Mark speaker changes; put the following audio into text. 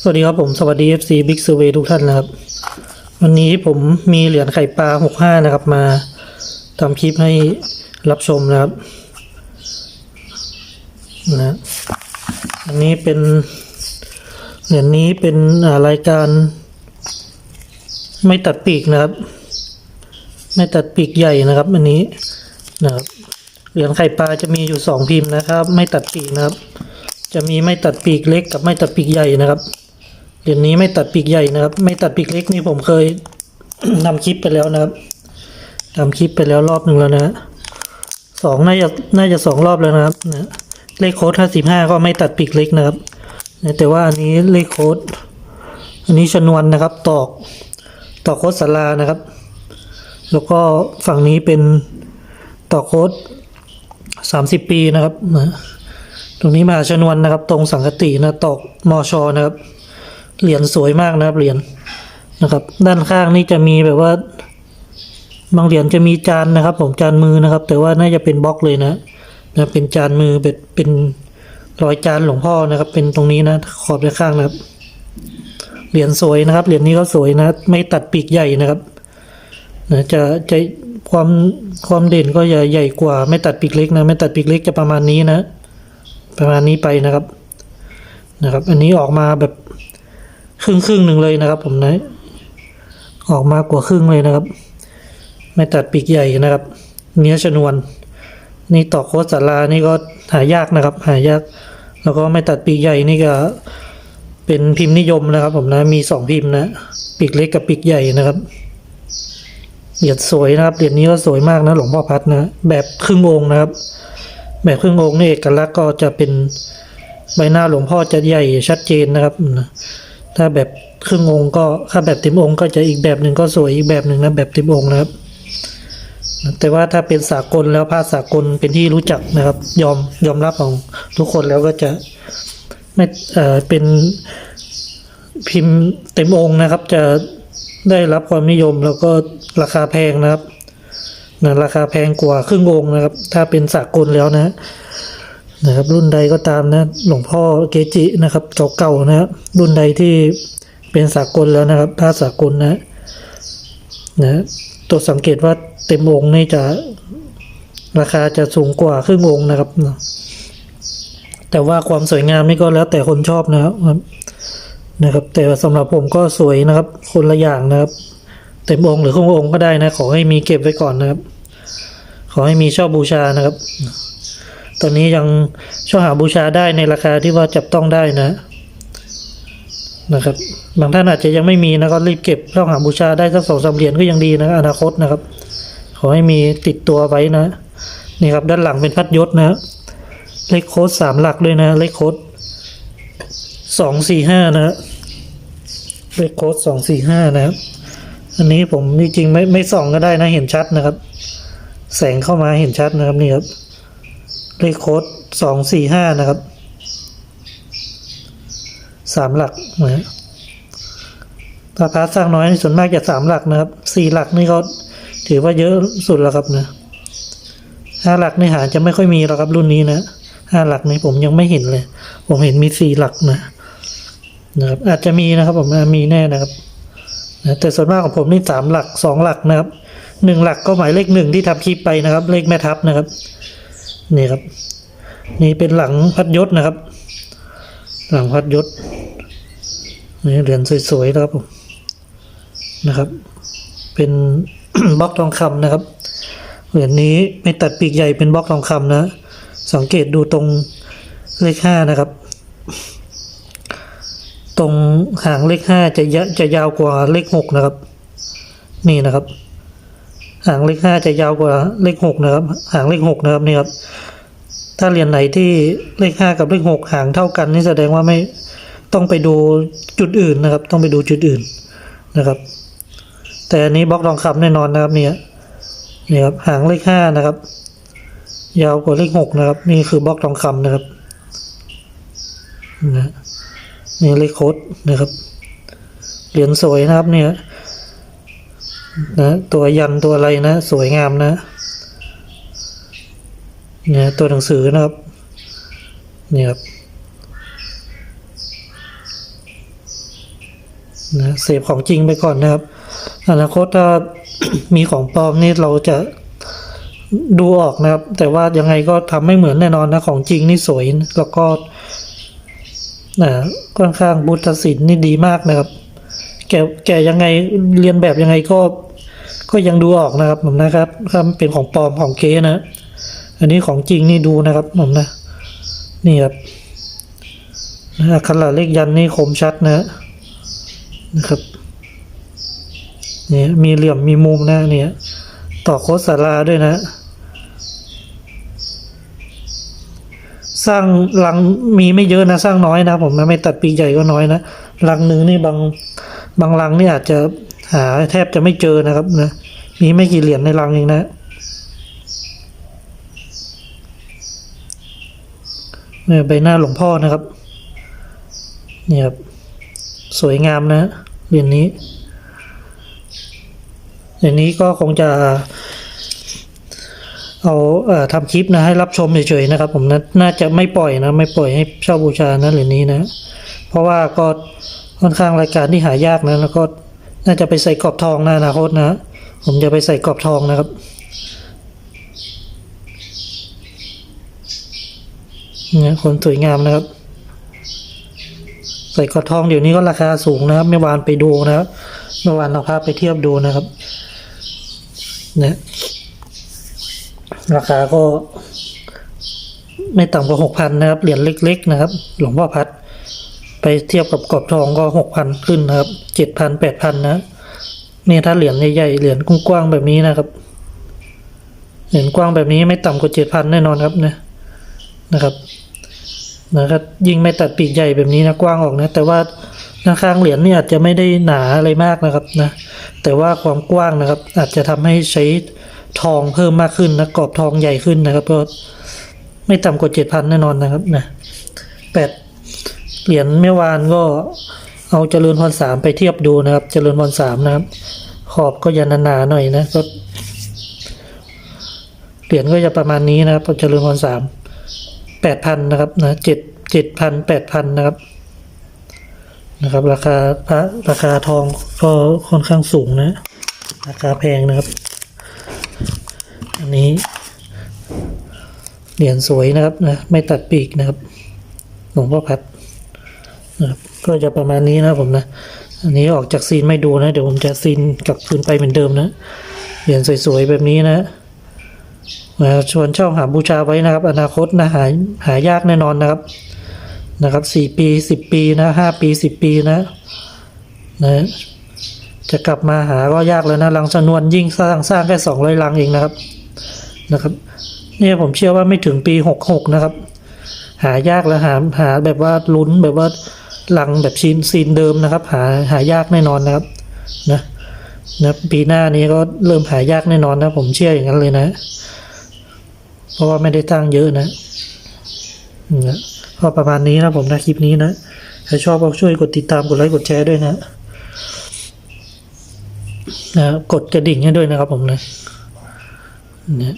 Speaker 1: สวัสดีครับผมสวัสดี FC Big Survey ทุกท่านนะครับ วันนี้ผมมีเหรียญไข่ปลา 65 นะครับ มาทำคลิปให้รับชมนะครับนะอันนี้เป็นเหรียญนี้เป็นารายการ ไม่ตัดปีกนะครับ ไม่ตัดปีกใหญ่นะครับอันนี้นะครับเหรียญไข่ปลาจะมีอยู่สองพิมพ์นะครับ ไม่ตัดปีกนะครับ จะมีไม่ตัดปีกเล็กกับไม่ตัดปีกใหญ่นะครับเหรียญนี้ไม่ตัดปีกใหญ่นะครับ ไม่ตัดปีกเล็กนี่ผมเคยทำคลิปไปแล้วนะครับทำคลิปไปแล้วรอบหนึ่งแล้วนะสองน่าจะน่าจะสองรอบแล้วนะครับนะเลขโค้ดห้าสิบห้าก็ไม่ตัดปีกเล็กนะครับ แต่ว่าอันนี้เลขโค้ดอันนี้ชนวนนะครับ ตอกตอกโค้ดสารานะครับ แล้วก็ฝั่งนี้เป็นตอกโค้ดสามสิบปีนะครับนะ ตรงนี้มหาชนวนนะครับ ตรงสังกตินะตอกมอชอนะครับ เหรียญสวยมากนะครับเหรียญนะครับ ด้านข้างนี่จะมีแบบว่า บางเหรียญจะมีจานนะครับ ผมจานมือนะครับ แต่ว่าน่าจะเป็นบล็อกเลยนะนะเป็นจานมือเป็นเป็นรอยจานหลวงพ่อนะครับ เป็นตรงนี้นะ ขอบด้านข้างนะครับ เหรียญสวยนะครับ เหรียญนี้ก็สวยนะ ไม่ตัดปีกใหญ่นะครับนะจะจะความความเด่นก็จะใหญ่กว่า ไม่ตัดปีกเล็กนะ ไม่ตัดปีกเล็กจะประมาณนี้นะ ประมาณนี้ไปนะครับนะครับ อันนี้ออกมาแบบครึ่งครึ่งหนึ่งเลยนะครับ ผมนะออกมากว่าครึ่งเลยนะครับ ไม่ตัดปีกใหญ่นะครับ เนื้อชนวน นี่ต่อโคตสารานี่ก็หายากนะครับ หายาก แล้วก็ไม่ตัดปีกใหญ่นี่ก็เป็นพิมพ์นิยมนะครับ ผมนะมีสองพิมพ์นะปีกเล็กกับปีกใหญ่นะครับเหรียญสวยนะครับเหรียญนี้ก็สวยมากนะหลวงพ่อพัดนะแบบครึ่งองค์นะครับ แบบครึ่งองค์นี่เอกลักษณ์ก็จะเป็นใบหน้าหลวงพ่อจะใหญ่ชัดเจนนะครับ ถ้าแบบครึ่งองค์ก็ถ้าแบบเต็มองค์ก็จะอีกแบบหนึ่งก็สวยอีกแบบหนึ่งนะแบบเต็มองค์นะครับ แต่ว่าถ้าเป็นสากลแล้วผ้าสากลเป็นที่รู้จักนะครับ ยอมยอมรับของทุกคนแล้วก็จะไม่เอ่อเป็นพิมพ์เต็มองค์นะครับ จะได้รับความนิยมแล้วก็ราคาแพงนะครับ นะราคาแพงกว่าครึ่งองค์นะครับ ถ้าเป็นสากลแล้วนะนะครับ รุ่นใดก็ตามนะ หลวงพ่อเกจินะครับเก่าๆนะครับรุ่นใดที่เป็นสากลแล้วนะครับ ถ้าสากลนะนะตัวสังเกตว่าเต็มองค์นี่จะราคาจะสูงกว่าครึ่งองค์นะครับ แต่ว่าความสวยงามนี่ก็แล้วแต่คนชอบนะครับนะครับ แต่สำหรับผมก็สวยนะครับ คนละอย่างนะครับ เต็มองค์หรือครึ่งองค์ก็ได้นะ ขอให้มีเก็บไว้ก่อนนะครับ ขอให้มีชอบบูชานะครับ ตอนนี้ยังช่อหาบูชาได้ในราคาที่ว่าจับต้องได้นะนะครับ บางท่านอาจจะยังไม่มีนะก็รีบเก็บช่อหาบูชาได้สักสองสามเหรียญก็ยังดีนะอนาคตนะครับ ขอให้มีติดตัวไว้นะนี่ครับด้านหลังเป็นพัดยศนะเลขโค้ดสามหลักด้วยนะเลขโค้ดสองสี่ห้านะเลขโค้ดสองสี่ห้านะครับ อันนี้ผมจริงๆไม่ไม่ส่องก็ได้นะเห็นชัดนะครับ แสงเข้ามาเห็นชัดนะครับนี่ครับเลขโค้ดสองสี่ห้านะครับสามหลักนะฮะถ้าพาสร้างน้อยส่วนมากจะสามหลักนะครับสี่หลักนี่ก็ถือว่าเยอะสุดแล้วครับนะห้าหลักนี่หาจะไม่ค่อยมีแล้วครับรุ่นนี้นะห้าหลักนี่ผมยังไม่เห็นเลย ผมเห็นมีสี่หลักนะนะครับ อาจจะมีนะครับผมมีแน่นะครับ นะแต่ส่วนมากของผมนี่สามหลักสองหลักนะครับหนึ่งหลักก็หมายเลขหนึ่งที่ทำคลิปไปนะครับ เลขแม่ทัพนะครับ นี่ครับ นี่เป็นหลังพัดยศนะครับ หลังพัดยศนี่เหรียญสวยๆนะครับผมนะครับ เป็นบล็อกทองคำนะครับเหรียญนี้ไม่ตัดปีกใหญ่เป็นบล็อกทองคำนะ สังเกตดูตรงเลขห้านะครับ ตรงหางเลขห้าจะยะจะยาวกว่าเลขหกนะครับ นี่นะครับ หางเลขห้าจะยาวกว่าเลขหกนะครับ หางเลขหกนะครับนี่ครับ ถ้าเรียญไหนที่เลขห้ากับเลขหกหางเท่ากันนี่แสดงว่าไม่ต้องไปดูจุดอื่นนะครับ ต้องไปดูจุดอื่นนะครับ แต่อันนี้บล็อกทองคำแน่นอนนะครับเนี่ยนี่ครับหางเลขห้านะครับ ยาวกว่าเลขหกนะครับ นี่คือบล็อกทองคำนะครับนะ นี่เลขโคดนะครับ เหรียญสวยนะครับเนี่ยนะตัวยันตัวอะไรนะ สวยงามนะเนี่ยตัวหนังสือนะครับเนี่ยครับนะเสพของจริงไปก่อนนะครับ อนาคตถ้ามีของปลอมนี่เราจะดูออกนะครับ แต่ว่ายังไงก็ทำไม่เหมือนแน่นอนนะ ของจริงนี่สวยแล้วก็ นะค่อนข้างบุตรศิลป์นี่ดีมากนะครับ แกแกยังไงเรียนแบบยังไงก็ ก็ยังดูออกนะครับผมนะครับถ้าเป็นของปลอมของเก๊นะ อันนี้ของจริงนี่ดูนะครับผมนะ นี่ครับนะอักขระเลขยันนี่คมชัดนะนะครับเนี่ยมีเหลี่ยมมีมุมนะเนี่ยต่อโคสาราด้วยนะ สร้างรังมีไม่เยอะนะสร้างน้อยนะผมนะไม่ตัดปีกใหญ่ก็น้อยนะรังหนึ่งนี่บางบางรังนี่อาจจะหาแทบจะไม่เจอนะครับนะมีไม่กี่เหรียญในรังเองนะเนี่ยใบหน้าหลวงพ่อนะครับเนี่ยครับสวยงามนะเหรียญนี้เหรียญนี้ก็คงจะ เอาเอ่อทำคลิปนะให้รับชมเฉยๆนะครับ ผมนะน่าจะไม่ปล่อยนะ ไม่ปล่อยให้เช่าบูชานะหรียญนี้นะ เพราะว่าก็ค่อนข้างรายการที่หายากนะแล้วก็น่าจะไปใส่กรอบทองนะอนาคตนะ ผมจะไปใส่กรอบทองนะครับเนี่ยคนสวยงามนะครับ ใส่กรอดทองเดี๋ยวนี้ก็ราคาสูงนะครับเมื่อวานไปดูนะครับเมื่อวานเราพาไปเทียบดูนะครับเนี่ย ราคาก็ ไม่ต่ำกว่าหกพันนะครับ เหรียญเล็ก ๆ นะครับ หลวงพ่อพัด ไปเทียบกับกรอบทองก็หกพันขึ้นนะครับเจ็ดพันแปดพันนะนี่ถ้าเหรียญใหญ่ๆเหรียญกว้างๆแบบนี้นะครับ เหรียญกว้างแบบนี้ไม่ต่ำกว่าเจ็ดพันแน่นอนครับนะนะครับนะครับยิ่งไม่ตัดปีกใหญ่แบบนี้นะกว้างออกนะ แต่ว่าด้าข้างเหรียญนี่อาจจะไม่ได้หนาอะไรมากนะครับนะแต่ว่าความกว้างนะครับ อาจจะทำให้ใช้ ทองเพิ่มมากขึ้นนะกรอบทองใหญ่ขึ้นนะครับ ก็ไม่ต่ำกว่าเจ็ดพันแน่นอนนะครับนะแปดเหรียญเมื่อวานก็เอาเจริญพรสามไปเทียบดูนะครับ เจริญพรสามนะครับ ขอบก็ยันหนาหน่อยนะก็เหรียญก็จะประมาณนี้นะครับเจริญพรสามแปดพันนะครับนะเจ็ดเจ็ดพันแปดพันนะครับนะครับ ราคาพระราคาทองก็ค่อนข้างสูงนะ ราคาแพงนะครับ อันนี้เหรียญสวยนะครับนะไม่ตัดปีกนะครับหลวงพ่อพัดนะครับก็จะประมาณนี้นะผมนะ อันนี้ออกจากซีนไม่ดูนะ เดี๋ยวผมจะซีนกลับคืนไปเหมือนเดิมนะเหรียญสวยๆแบบนี้นะนะชวนเช่าหาบูชาไว้นะครับ อนาคตนะหาหายากแน่นอนนะครับนะครับสี่ปีสิบปีนะห้าปีสิบปีนะนะจะกลับมาหาก็ยากแล้วนะลังสนวนยิ่งสร้างสร้างแค่สองร้อยลังเองนะครับ นะครับ เนี่ยผมเชื่อว่าไม่ถึงปีหกหกนะครับ หายากแล้วหาหาแบบว่าลุ้นแบบว่าหลังแบบซีนซีนเดิมนะครับ หาหายากแน่นอนนะครับนะนะปีหน้านี้ก็เริ่มหายากแน่นอนนะ ผมเชื่ออย่างนั้นเลยนะ เพราะว่าไม่ได้ตั้งเยอะนะนะก็ประมาณนี้นะผมนะคลิปนี้นะถ้าชอบก็ช่วยกดติดตามกดไลค์กดแชร์ด้วยนะนะกดกระดิ่งให้ด้วยนะครับผมนะ นะ